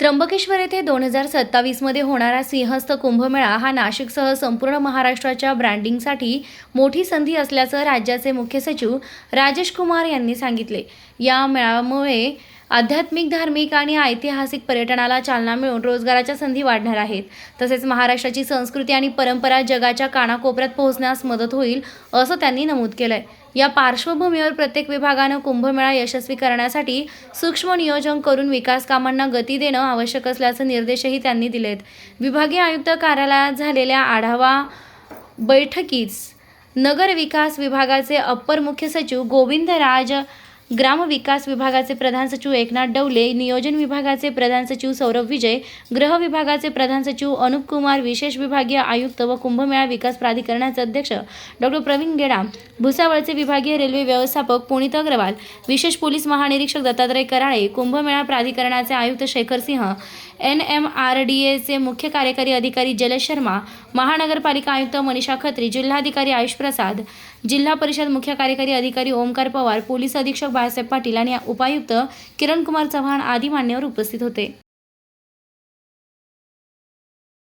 त्र्यंबकेश्वर येथे दोन हजार सत्तावीसमध्ये होणारा सिंहस्थ कुंभमेळा हा नाशिकसह संपूर्ण महाराष्ट्राच्या ब्रँडिंगसाठी मोठी संधी असल्याचं राज्याचे मुख्य सचिव राजेश कुमार यांनी सांगितले. या मेळाव्यामुळे आध्यात्मिक धार्मिक आणि ऐतिहासिक पर्यटनाला चालना मिळून रोजगाराच्या संधी वाढणार आहेत. तसेच महाराष्ट्राची संस्कृती आणि परंपरा जगाच्या कानाकोपऱ्यात पोहोचण्यास मदत होईल असं त्यांनी नमूद केलंय. या पार्श्वभूमीवर प्रत्येक विभागानं कुंभमेळा यशस्वी करण्यासाठी सूक्ष्म नियोजन करून विकास कामांना गती देणं आवश्यक असल्याचे निर्देशही त्यांनी दिलेत. विभागीय आयुक्त कार्यालयात झालेल्या आढावा बैठकीस नगर विकास विभागाचे अप्पर मुख्य सचिव गोविंद राज ग्रामविकास विभागाचे प्रधान सचिव एकनाथ डवले नियोजन विभागाचे प्रधान सचिव सौरभ विजय गृह विभागाचे प्रधान सचिव अनुप कुमार विशेष विभागीय आयुक्त व कुंभमेळा विकास प्राधिकरणाचे अध्यक्ष डॉक्टर प्रवीण गेडा भुसावळचे विभागीय रेल्वे व्यवस्थापक पुनीत अग्रवाल विशेष पोलीस महानिरीक्षक दत्तात्रय कराळे कुंभमेळा प्राधिकरणाचे आयुक्त Shekhar Singh N M R D एचे मुख्य कार्यकारी अधिकारी जलेश शर्मा महानगरपालिका आयुक्त मनीषा खत्री जिल्हाधिकारी आयुष प्रसाद जिल्हा परिषद मुख्य कार्यकारी अधिकारी ओमकार पवार पोलीस अधीक्षक बाळासाहेब पाटील आणि उपायुक्त किरण कुमार चव्हाण आदी मान्यवर उपस्थित होते.